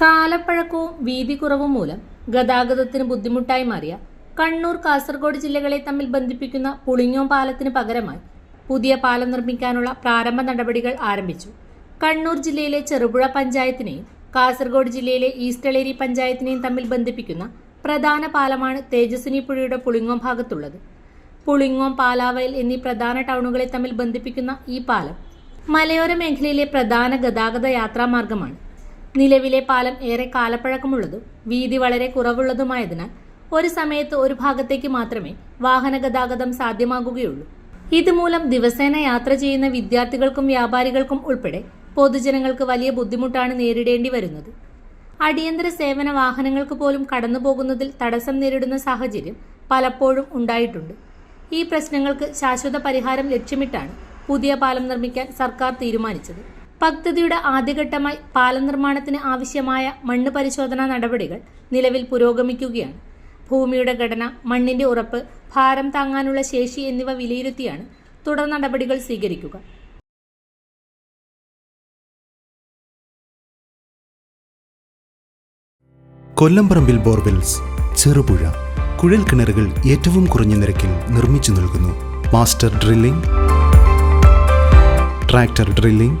കാലപ്പഴക്കവും വീതി കുറവും മൂലം ഗതാഗതത്തിന് ബുദ്ധിമുട്ടായി മാറിയ കണ്ണൂർ കാസർഗോഡ് ജില്ലകളെ തമ്മിൽ ബന്ധിപ്പിക്കുന്ന പുളിങ്ങോം പാലത്തിന് പകരമായി പുതിയ പാലം നിർമ്മിക്കാനുള്ള പ്രാരംഭ നടപടികൾ ആരംഭിച്ചു. കണ്ണൂർ ജില്ലയിലെ ചെറുപുഴ പഞ്ചായത്തിനെയും കാസർഗോഡ് ജില്ലയിലെ ഈസ്റ്റളേരി പഞ്ചായത്തിനെയും തമ്മിൽ ബന്ധിപ്പിക്കുന്ന പ്രധാന പാലമാണ് തേജസ്വിനി പുഴയുടെ പുളിങ്ങോം ഭാഗത്തുള്ളത്. പുളിങ്ങോം പാലാവയൽ എന്നീ പ്രധാന ടൗണുകളെ തമ്മിൽ ബന്ധിപ്പിക്കുന്ന ഈ പാലം മലയോര മേഖലയിലെ പ്രധാന ഗതാഗത യാത്രാമാർഗമാണ്. നിലവിലെ പാലം ഏറെ കാലപ്പഴക്കമുള്ളതും വീതി വളരെ കുറവുള്ളതുമായതിനാൽ ഒരു സമയത്ത് ഒരു ഭാഗത്തേക്ക് മാത്രമേ വാഹന ഗതാഗതം സാധ്യമാകുകയുള്ളൂ. ഇതുമൂലം ദിവസേന യാത്ര ചെയ്യുന്ന വിദ്യാർത്ഥികൾക്കും വ്യാപാരികൾക്കും ഉൾപ്പെടെ പൊതുജനങ്ങൾക്ക് വലിയ ബുദ്ധിമുട്ടാണ് നേരിടേണ്ടി വരുന്നത്. അടിയന്തര സേവന വാഹനങ്ങൾക്ക് പോലും കടന്നുപോകുന്നതിൽ തടസ്സം നേരിടുന്ന സാഹചര്യം പലപ്പോഴും ഉണ്ടായിട്ടുണ്ട്. ഈ പ്രശ്നങ്ങൾക്ക് ശാശ്വത പരിഹാരം ലക്ഷ്യമിട്ടാണ് പുതിയ പാലം നിർമ്മിക്കാൻ സർക്കാർ തീരുമാനിച്ചത്. പദ്ധതിയുടെ ആദ്യഘട്ടമായി പാലം നിർമ്മാണത്തിന് ആവശ്യമായ മണ്ണ് പരിശോധനാ നടപടികൾ നിലവിൽ പുരോഗമിക്കുകയാണ്. ഭൂമിയുടെ ഘടന മണ്ണിന്റെ ഉറപ്പ് ഭാരം താങ്ങാനുള്ള ശേഷി എന്നിവ വിലയിരുത്തിയാണ് തുടർ നടപടികൾ സ്വീകരിക്കുക. കൊല്ലംപറമ്പിൽ ബോർവെൽസ് ചെറുപുഴ കുഴൽ കിണറുകൾ ഏറ്റവും കുറഞ്ഞ നിരക്കിൽ നിർമ്മിച്ചു നൽകുന്നു. Master drilling tractor drilling